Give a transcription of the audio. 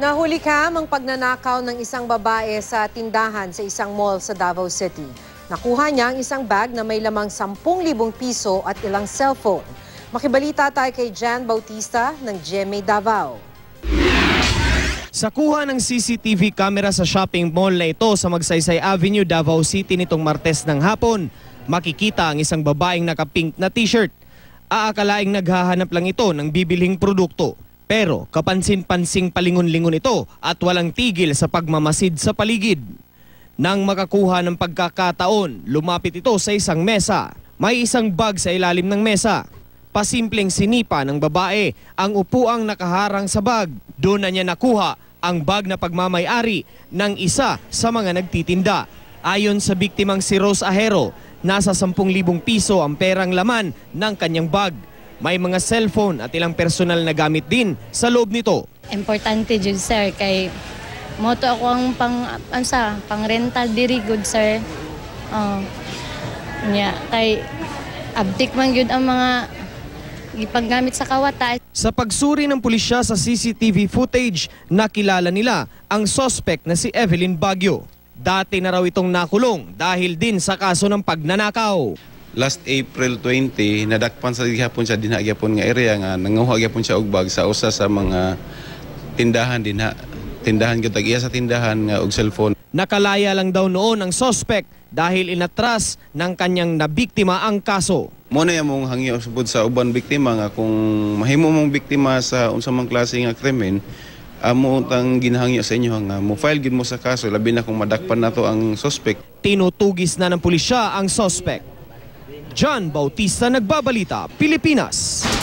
Nahuli ka ang pagnanakaw ng isang babae sa tindahan sa isang mall sa Davao City. Nakuha niya ang isang bag na may lamang 10,000 piso at ilang cellphone. Makibalita tayo kay Jan Bautista ng GMA Davao. Sa kuha ng CCTV camera sa shopping mall na ito sa Magsaysay Avenue, Davao City nitong Martes ng hapon, makikita ang isang babaeng naka-pink na t-shirt. Aakalaing naghahanap lang ito ng bibilhing produkto. Pero kapansin-pansing palingon-lingon ito at walang tigil sa pagmamasid sa paligid. Nang makakuha ng pagkakataon, lumapit ito sa isang mesa. May isang bag sa ilalim ng mesa. Pasimpleng sinipa ng babae ang upuang nakaharang sa bag. Doon na niya nakuha ang bag na pagmamayari ng isa sa mga nagtitinda. Ayon sa biktimang si Rose Ahero, nasa 10,000 piso ang perang laman ng kanyang bag. May mga cellphone at ilang personal na gamit din sa loob nito. Importante jud sir kay moto ako ang pang ano sa pang rental diri good sir. Oh. Nya kay abdik man gyud ang mga ipaggamit sa kawata. Sa pagsuri ng pulisya sa CCTV footage, nakilala nila ang suspect na si Evelyn Baguio. Dati na raw itong nakulong dahil din sa kaso ng pagnanakaw. Last April 20 nadakpan sa gihapon sa dinha gyapon nga area nga nanguha gyapon siya og bag sa usa sa mga tindahan dinha tindahan gyud iya sa tindahan nga og cellphone Nakalaya lang daw noon ang suspect dahil inatras ng kanyang nabiktima ang kaso. mo na mong hangyo subod sa uban biktima nga kung mahimo mong biktima sa unsa mang klase nga krimen amo tang ginahangyo sa inyo nga mo file gid mo sa kaso labi na kung madakpan nato ang suspect Tinutugis na ng pulisya ang suspect. John Bautista Nagbabalita, Pilipinas.